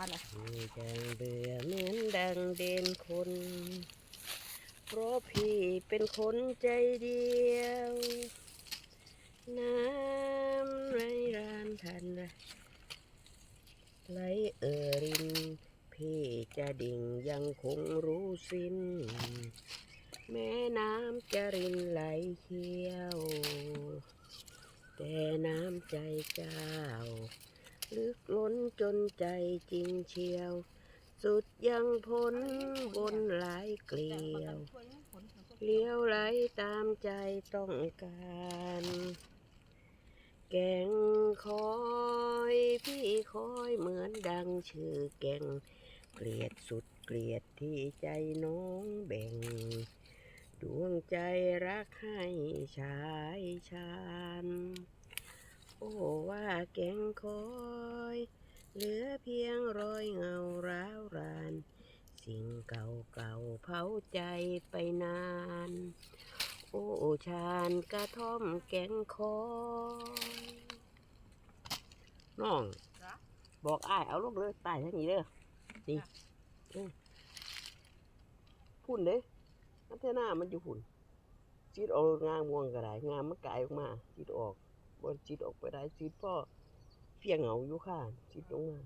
อ่านหน่อยมีจังเบื่อเหมือนดังเด่นคน เพราะพี่เป็นคนใจเดียว น้ำไรรานทันไรไหลเอ่อริน พี่จะดิ่งยังคงรู้สิ้น แม่น้ำจะรินไหลเชี่ยว แต่น้ำใจเจ้า ลึกล้นจนใจจริงเชียว สุดยังพ้นบนหลายเกลียวเลี้ยวไหลตามใจต้องการ แก่งคอยพี่คอยเหมือนดังชื่อแก่ง เกลียดสุดเกลียดที่ใจน้องแบ่ง ดวงใจรักให้ชายชาน โอ้ว่าแก่งคอย เหลือเพียงรอยเงาร้าวราน สิ่งเก่าเก่าๆเผาใจไปนาน โอ้ชานกระท่อมแก่งคอยน้องจ๊ะบอกอ้ายเอาลงเลยใต้ทั้งนี้เด้อนี่เออพุ่นเด้อันเทน่ามันอยู่พุ่นจีดออกงามม่วงก็ได้งามมันกลายออกมาจีดออก บนจีดออกไปได้จีดพ่อเพียงเหงาอยู่ข้างจีดลงมา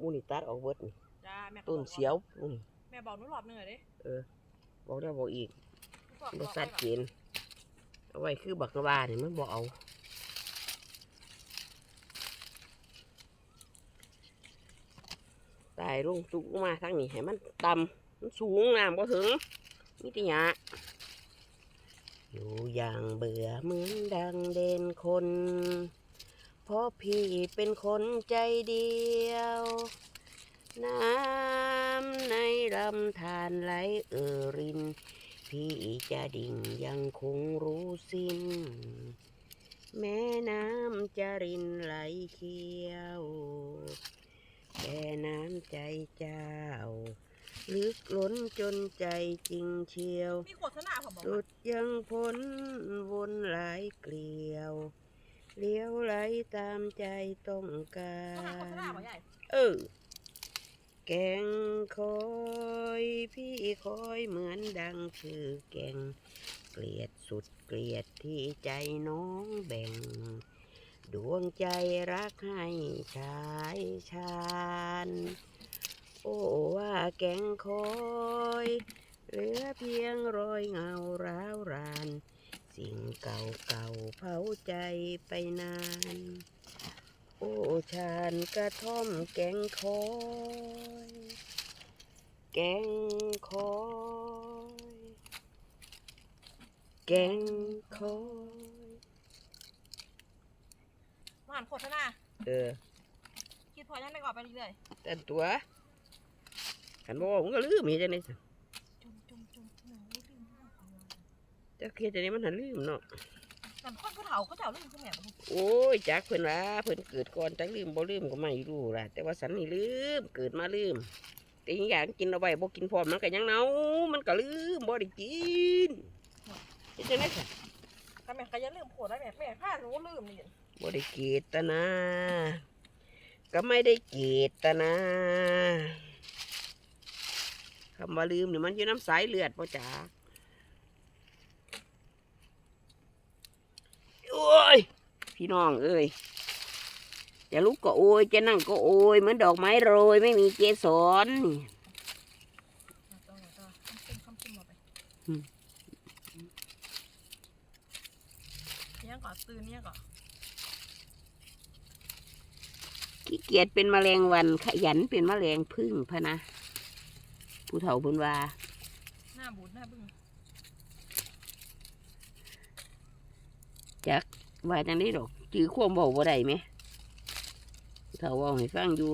มูนิตัดออกเบิดนี่จ้าแม่ก็ต้นบอกาเสียวอืมแม่บอกหนู้รอบหนึงเลยดิเออ บอกแล้วบอกอีกบอกบบอกสัดไว้เกณฑ์เอาไว้คือบักกะบาเนี่ยมันบอกเอาตายลงสูงมาทางนี้ให้มันต่ำมันสูงน้ำก็ถึงมิติยะ อยู่อย่างเบื่อเหมือนดังเด่นคน เพราะพี่เป็นคนใจเดียว น้ำในลำธารไหลเอ่อริน พี่จะดิ่งยังคงรู้สิ้น แม่น้ำจะรินไหลเคี้ยวแต่น้ำใจเจ้า ลึกล้นจนใจจริงเชียว มีโฆษณาผมบอกสุดยังพ้นวนหลายเกลียว เลี้ยวไหลตามใจต้องกาโฆษณาโฆษณารบอกใหญ่เออ แกงคอยพี่คอยเหมือนดังชื่อแกง เกลียดสุดเกลียดที่ใจน้องแบ่ง ดวงใจรักให้ชายชาน โอ้ว่าแกงคอยเหลือเพียงรอยเงาร้าวราน สิ่งเก่าเก่าๆเผาใจไปนาน โอ้ชานกระท่อมแกงคอย แกงคอยแกงคอยมาหันโฆษณาเออ คิดพอยังได้ก่อนไปเรื่อยแต่นตัว ขันบอกมันก็ลืมเห็นจังได๋สิๆจุ่มจุ่มจุ่มจุ่มลืมลืมลืมแต่เคียจังได๋มันหันลืมเนาะนั่นคนผู้เฒ่าเขาเฒ่าลืมคือแม่บ่รู้โอ้ยจักเพิ่นว่าเพิ่นเกิดก่อนจักลืมบ่ลืมก็ไม่รู้ล่ะ แต่ว่าสันนี่ลืมเกิดมาลืม แต่อีกอย่างกินเอาไว้บ่กินพร้อมมันก็ยังเนามันก็ลืมบ่ได้กินเฮ็ดจังได๋ค่ะก็แม่ก็อย่าลืมโฆษณาแม่แม่พาหนูลืมนี่บ่ได้เกตนา ก็ไม่ได้เกตนา คำว่าลืมนี่มันอยู่น้ำสายเลือดป่จ๋าโอ้ย พี่น้องเอ้ยจะลุกก็โอยจะนั่งก็โอยเหมือนดอกไม้โรยไม่มีเกสรนี่ต่อนเนี่ยก่อนตื่นเนี่ยก่อนขี้เกียจเป็นแมลงวันขยันเป็นแมลงพึ่งพะนะ ผู้เฒ่าเพิ่นว่าหน้าบูดหน้าบึ้งจักว่าจังได้ดอกจื้อความเบาบ่ได้ไหมเขาเว่าให้ฟังอยู่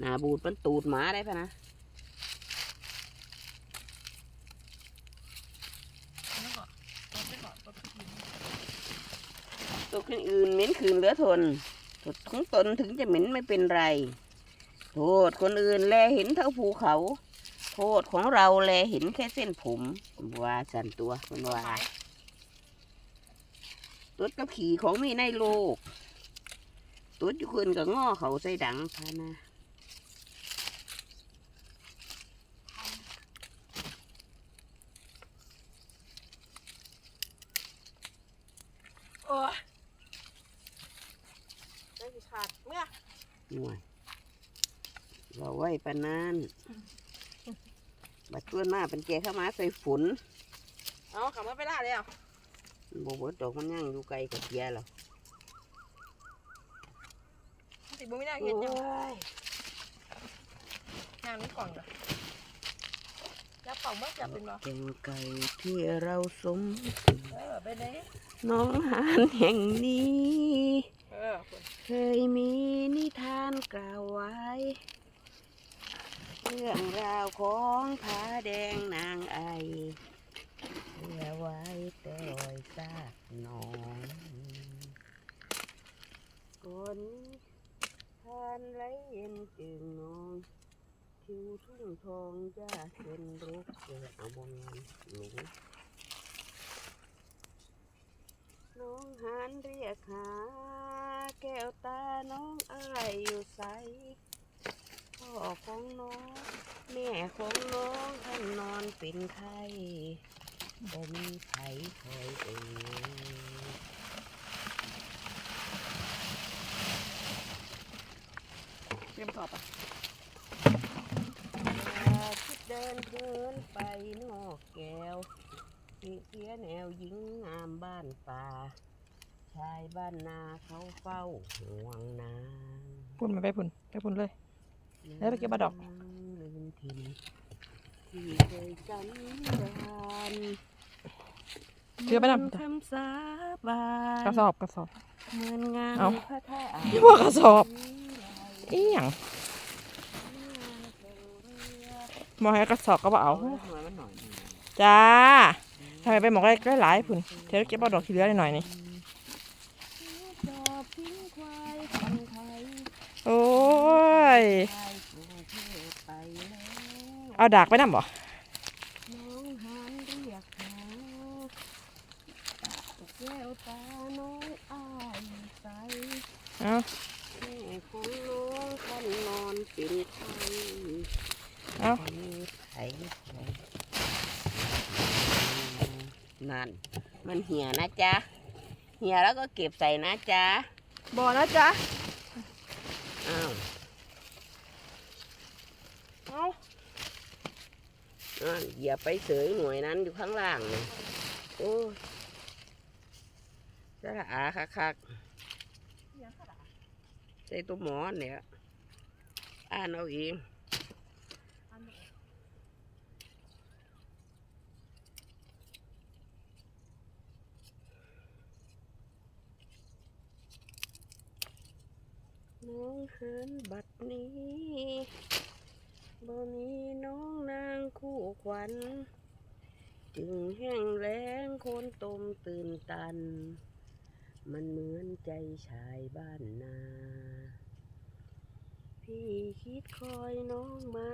หน้าบูดมันตูดหมาได้ปะนะเนี่ยก่อนตัวไปก่อนตัวไปกินตัวคนอื่นเหม็นคืนเหลือทนทดของตนถึงจะเหม็นไม่เป็นไร โทษคนอื่นแลเห็นเท่าภูเขา โทษของเราแลเห็นแค่เส้นผมว่าสันตัวมันว่าตุ๊ดกับขี่ของมีในโลก ตัวจุคนกับง้อเขาใส่ดังพานะโอ้ยได้ขาดเมื่อหน่วยเราไหว้ปานาน บัดตัวหน้าเป็นแกเข้ามาใส่ฝนเอาขับมาไปล่าเลยอะบเบิดดอกมันย่างอยู่ไกลกับเกียร์แล้วติดบุ้ไม่ได้โอ้เห็นยังยงานนี้ก่อนเหรอแล้วเป่าเมื่อจับเป็นบ่แกงไก่ที่เราสมเออไปไหนน้องหานแห่งนี้เออคุณเคยมีนิทานกล่าวไว้ เรื่องราวของผาแดงนางไอเพื่อไว้แต่รอยซากหนองก่อนนี้ทานไหลเย็นจึงนองทิวทุ่งทองจ้าเป็นรุกเกิดเอาบงานหนูน้องหานเรียกหา แก้วตาน้องอายอยู่ใส พ่อของน้อง แม่ของน้องท่านนอนเป็นไข้บ่มีไผคอยเอ่ยเตรียมสอบอะคิดเดินเดินไปนอกแก้วสิเสียแนวหญิงงามบ้านป่า ชายบ้านนาเขาเฝ้าห่วงนาง พุ่นมาไปพุ่นไปพุ่นเลย แล้วไปเก็บมาดอกลืมถิ่นที่เคยจำรานเชื่อไปนำเหมืคำสาบานกระสอบกระสอบเหมือนงานเอ้าพระธาตุพี่ว่ากระสอบอีหยังมองให้กระสอบก็บ่เอาเอาหน่อยมันหน่อยหนึ่งจ้าทำไมไปหมอกได้หลายๆพุ่นเดี๋ยวเก็บเอาดอกที่เหลือหน่อยนี่ดอกทิ้งควายคนไทยโอ้ย ชายกรุงเทพไปแล้ว เอาดากไปนำบ่น้องหันเรียกหาแก้วตาน้องอายใสเอาแม่ของน้องท่านนอนเป็นไข้เอามีไผนั่น มันเหี่ยนะจ๊ะ เหี่ยแล้วก็เก็บใส่นะจ๊ะบ่นะจ๊ะ อ้าว เอา อ้าวอย่าไปเสยหน่วยนั้นอยู่ข้างล่างเลยโอ้ยสระอาคักๆใส่ตัวหมอนเนี่ยอ่านเอาเองน้องหันบัดนี้บ่มีน้องนา คู่ขวัญจึงแห้งแล้งโคนตมตื่นตัน มันเหมือนใจชายบ้านนา พี่คิดคอยน้องมา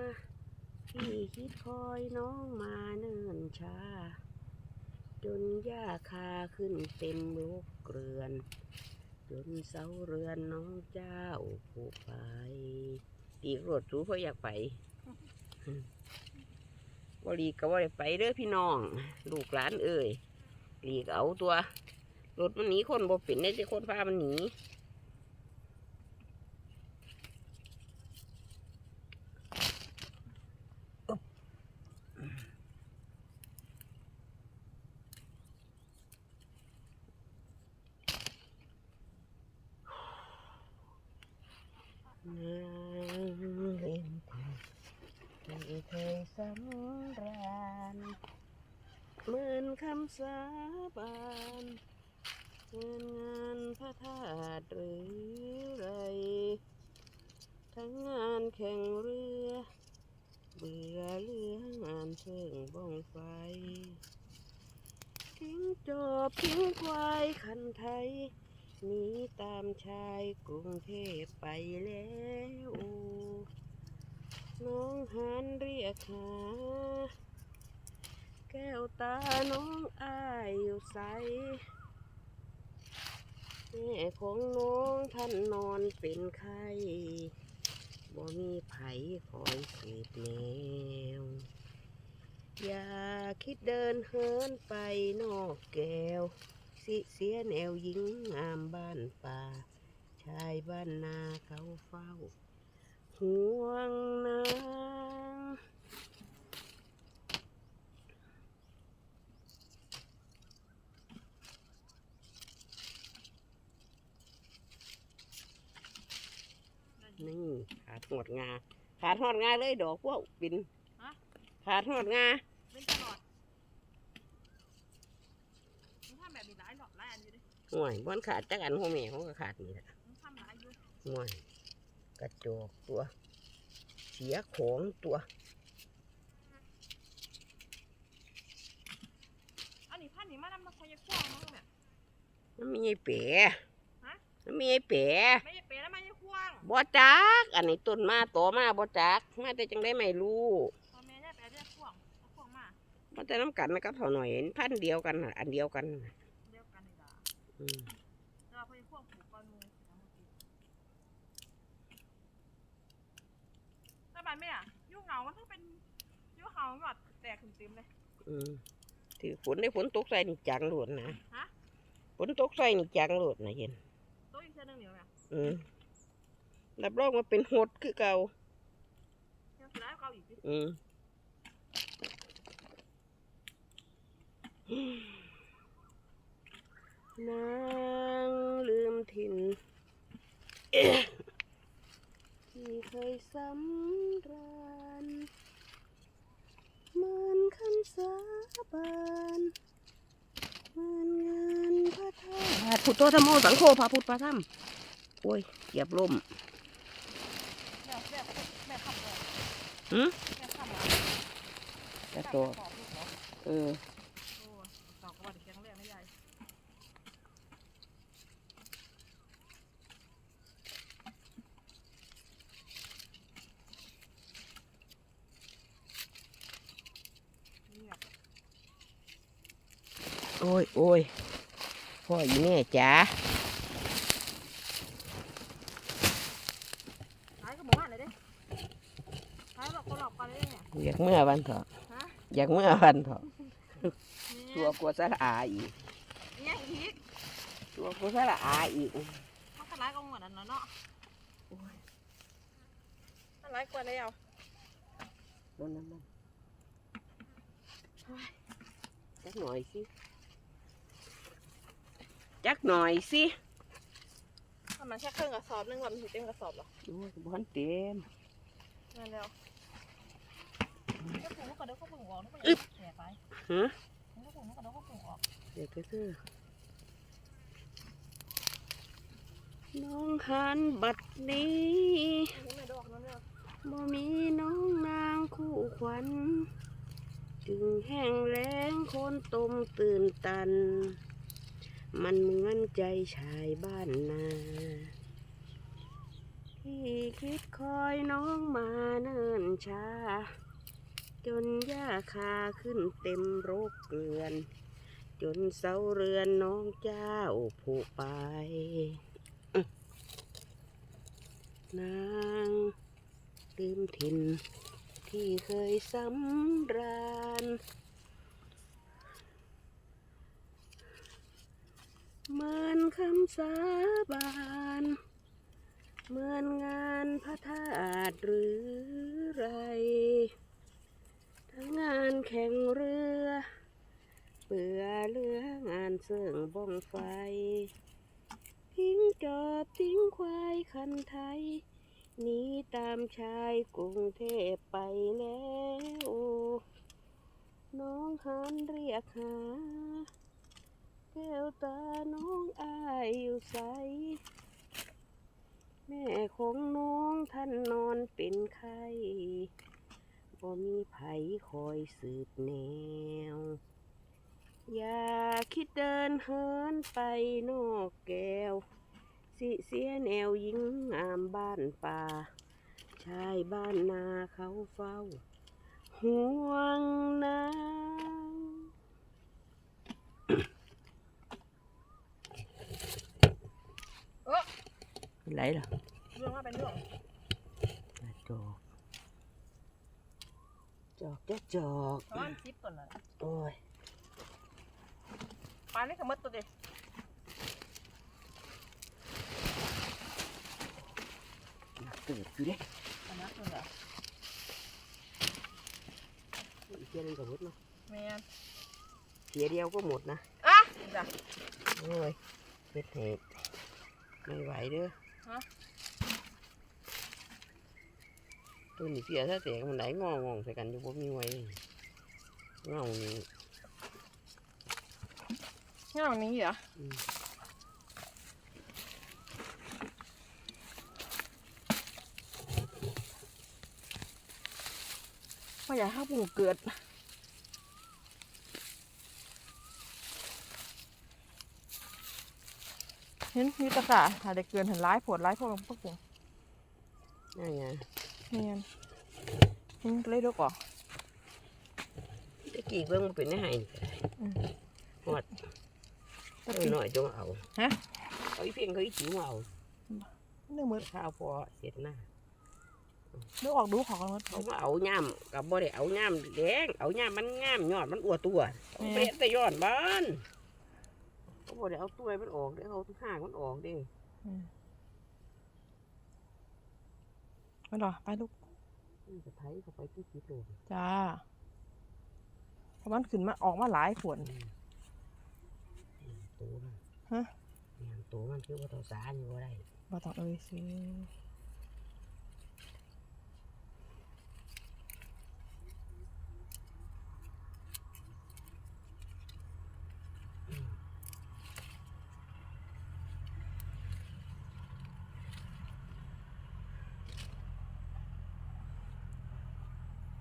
พี่คิดคอยน้องมาเนิ่นช้า จนหญ้าคาขึ้นเต็มลูกเกลือน จนเสาเรือนน้องเจ้าผู้ไปตีรถรู้เพราะอยากไป บรีก็ว่าได้ไปเด้อพี่น้อง ลูกหลานเอ่ยหลีกเอาตัวรถมันหนีคนบ่เป็นได้จะคนพามันหนีอึ๊บนางเล่นที่เคยสำราญ เหมือนคำ สาบานเหมือนงานพระธาตุหรือไร ทั้งงานแข่งเรือ เบื่อเรืองานเชิงบ้องไฟ ทิ้งจอบทิ้งควายคันไทยหนีตามชายกรุงเทพไปแล้วน้องหันเรียกหา แก้วตาน้องอายอยู่ใสแม่ของน้องท่านนอนเป็นไข้บ่มีไผคอยสืบแนว อย่าคิดเดินเหินไปนอกแก้ว สิเสียแนวหญิงงามบ้านป่า ชายบ้านนาเขาเฝ้า ห่วงนาง นี่ขาดหอดงา ขาดหอดงาเลยดอกพวกปินฮะ ขาดหอดงาเป็นตลอดมึงทำแบบนี้หลายหลอดหลายอันอยู่ดิห่วยบอนขาดจักอันหัวแม่เขาก็ขาดนี่แหละมึงทำหลายอยู่ห่วยกระจอกตัว เสียของตัว อันนี้พันนี้มานำมาคอยกว้างมั้งเนี่ยมันมีไอ้เป๋ฮะ มันมีไอ้เป๋ไม่ใช่เป๋แล้วมันยังกว้างบ่จัก อันนี้ต้นมาโตมาบ่จัก มาแต่จังได้ไม่รู้พอแม่เนี่ยแปลเรียกกว้างเอากว้างมามาแต่น้ำกันนะครับเท่าหน่อยพันธุ์เดียวกันน่ะอันเดียวกันน่ะเดียวกันนี่ล่ะอืมเราพยกว้างผูกกอนมูเอามากินแล้วบ้านแม่อะยุ่งเหงามันทั้งเป็นยุ่งเหงาหยอดแตกขึ้นเต็มเลย อืมถือฝนได้ฝนตกใส่นี่จังโหลดนะฮะ ฝนตกใส่นี่จังโหลดนะเห็น โต๊ะอีกเส้นหนึ่งเดียวเนี่ยอืมรับรองว่าเป็นหดคือเก่าเดี๋ยวสุดท้ายเอาอีกสิอืมนางลืมถิ่นที่เคยสำราญเหมือนคำสาบานเหมือนงาน พระธาตุพุทโธธรรมโมสังโฆพระพุทธพระธรรมโอ้ยเหยียบล่มหืมแม่ขับเอออุ้ยบโอ้ยโอ้ย พ่ออยู่แม่จ๋าหายก็บอกว่าเลยเด้หายบอกคนหลอกกันเลยเนี่ยอยากเมื่อวันเถอะฮะอยากเมื่อวันเถอะเนี่ตัวยกลัวสระอาอีกเนี่ยอีกตัวกลัวสระอาอีกมันก็ร้ายกว่าหมดอันนั้นเนาะโอ้ยมันร้ายกว่าเลยเอาโดนน้ำมันจักหน่อยสิ จักหน่อยสิถ้ามันแค่ครึ่งกระสอบนึงว่ามันถึงเต็มกระสอบเหรอโอ้ยบ้านเต็มนั่นแล้วก็ปลูกก็เดี๋ยวก็ปลูกออกแล้วก็อึ๊บแหน่ไปฮะมันก็ปลูกก็เดี๋ยวก็ปลูกออกเดี๋ยวก็คือน้องหันบัดนี้นี่ไม่ดอกนั่นเลยบ่มีน้องนางคู่ขวัญ จึงแห้งแล้งโคนตมตื่นตัน มันเหมือนใจชายบ้านนาที่คิดคอยน้องมาเนิ่นช้า จนหญ้าคาขึ้นเต็มโรคเกลือน จนเสาเรือนน้องเจ้าผุไป นางลืมถิ่นที่เคยสำราญ เหมือนคำสาบานเหมือนงานพระธาตุหรือไร ทั้งงานแข่งเรือเปื่อเรืองานเสื่องบ้องไฟ ทิ้งจอบทิ้งควายคันไทยหนีตามชายกรุงเทพไปแล้ว น้องหันเรียกหา วตาน้องอายอยู่ใส แม่ของน้องท่านนอนเป็นไข้บ่มีไผคอยสืบแนว อย่าคิดเดินเหินไปนอกแก้ว สิเสียแนวหญิงงามบ้านป่า ชายบ้านนาเขาเฝ้า ห่วงนาง ไรล่ะเรื่องว่าเป็นเรื่องจอกจอกจะจอกประมาณสิบตัวน่ะโอ้ยปลานี่ก็หมดตัวเดียวตื่นอยู่เด้อันนั้นคือเหรออีกเทียหนึงก็หมดเนาะแม่นเทียเดียวก็หมดนะอะจ้ะโอ้ยเป็ดเห็ดไม่ไหวเด้อ ฮะตัวนี้เสียถ้าแตกมันไหลงององใส่กันอยู่บ่มีไว้เงานี่เงานี้เหรออืมว่าอยากให้ปุ่งเกิด เห็นมีตะกร้าถ้าได้เกินเห็นร้ายผดร้ายพวกพวกปุ่งนั่นไงเนียนเห็นเลยดอกออกตะกี้เบิ่งมันเป็นได้ไห้อืมหอดตะเออกี้หน่อยจงเอาฮะเอาอีเพียงเขาอีจิ๋วเอาเนื้อมือข้าวพอเสร็จนะเนื้อออกดูของกันหมดเขามาเอาย่ำกับบ่ได้เอาย่ำแดงเอาย่ำมันงามยอดมันอ้วตัวเอาแม่เป็ดแต่ยอดบ้าน เขาบ่ได้เอาตัวมันออกเด้อเอาหางมันออกเด้ออืมไม่หรอไปลูกมันจะไถเข้าไปที่จิตโลกจ้าเพราะมันขึ้นมาออกมาหลายขวดตัวมันฮะเนี่ยตัวมันคือว่าตัวสารอยู่บ่ได้บ่ต้องเอ่ยสิ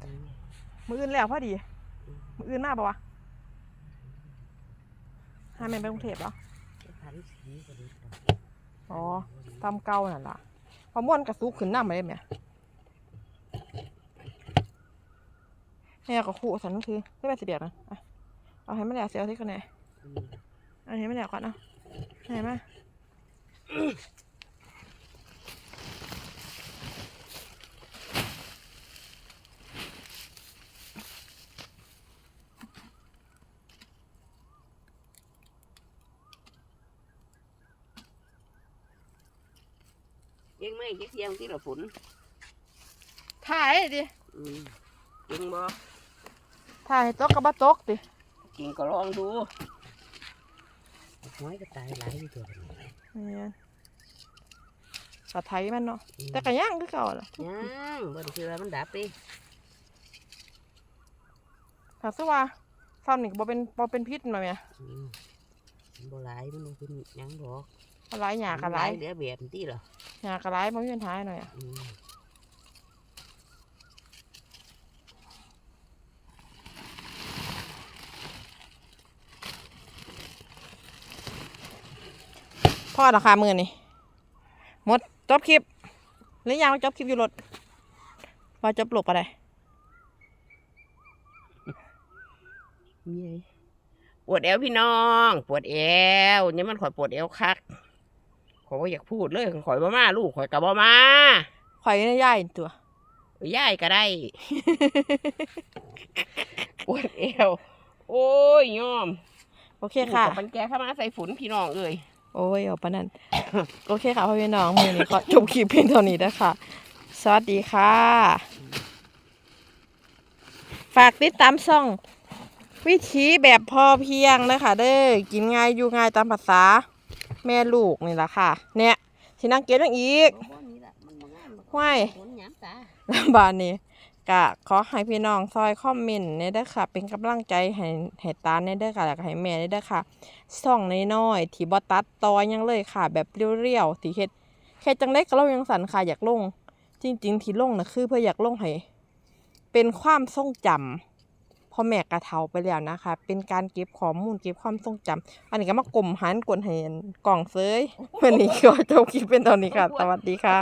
อืม มืออื่นแล้วพอดี มืออื่นมาปะวะหาแม่นไปกรุงเทพเหรอพันสีก็ดีกว่าอ๋อตามเก่านั่นล่ะพอม่วนกระซุกขึ้นหน้ามาเลยแม่แม่ก็ขู่สันคือได้ไปสิเดียกนะเอาให้ไม่แล้วเสียที่กันแน่อืมเอาให้ไม่แล้วก่อนเนาะไหนมา ยังไม่เที่ยงที่เราฝนถ่ายดิอืมจริงบ่ถ่ายตกกับบ่ตกดิจริงก็ลองดูน้อยก็ตายหลายอยู่ตัวเดียวเนี่ยกะไทยมันเนาะอืมแต่กะย่างคือเก่าล่ะยังบ่ได้คือว่ามันดับดิถ้าซื้อว่าซ้ำนี่ก็บ่เป็นบ่เป็นพิษมาแม่อืมมันบ่หลายมันบ่เป็นหยังดอกอะไรหยากะไรเหลือแบบนี้เหรอ หยากะไรบ่มีปัญหาหน่อยอะพ่อราคาเมื่อนี่หมดจบคลิปหรือยังว่าจบคลิปอยู่รถว่าจบหลบอะไรปวดเอวพี่น้อง ปวดเอวนี่มันข่อยปวดเอวคัก ข่อยบ่อยากพูดเลยข่อยบ่มาลูกข่อยก็บ่มาข่อยนี่ย่ายตัว ย่ายก็ได้ ปวดเอว โอ้ยยอมโอเคค่ะลูกกับมันแกเข้ามาใส่ฝุ่นพี่น้องเอ้ยโอ้ยเอาปะนั่น โอเคค่ะพ่อพี่น้องมือนี้ก็จบคลิปเพียงเท่านี้นะคะ สวัสดีค่ะ ฝากติดตามช่อง วิถีแบบพอเพียงนะคะเด้อ กินง่ายอยู่ง่ายตามภาษา แม่ลูกนี่แหละค่ะ เนี่ยที่นั่งเก็บยังอีกห้วยบานนี้ก็ขอให้พี่น้องซอยคอมเมนต์ในเด้อค่ะ เป็นกำลังใจให้ให้ตาในเด้อค่ะแล้วก็ให้แม่ในเด้อค่ะส่องน้อยๆที่บ่ตัดตอหยังเลยค่ะ แบบเรียวๆที่เฮ็ดแค่จังได๋ก็เรายังสั่นค่ะอยากลง จริง ๆ ที่ลงน่ะคือเพื่ออยากลงให้เป็นความทรงจำ พ่อแม่กระเทาไปแล้วนะคะ เป็นการเก็บข้อมูลเก็บความทรงจำอันนี้ก็มากลมหันกวนเห้กล่องเซยวันนี้ก็จบคลิปเป็นตอนนี้ค่ะ สวัสดีค่ะ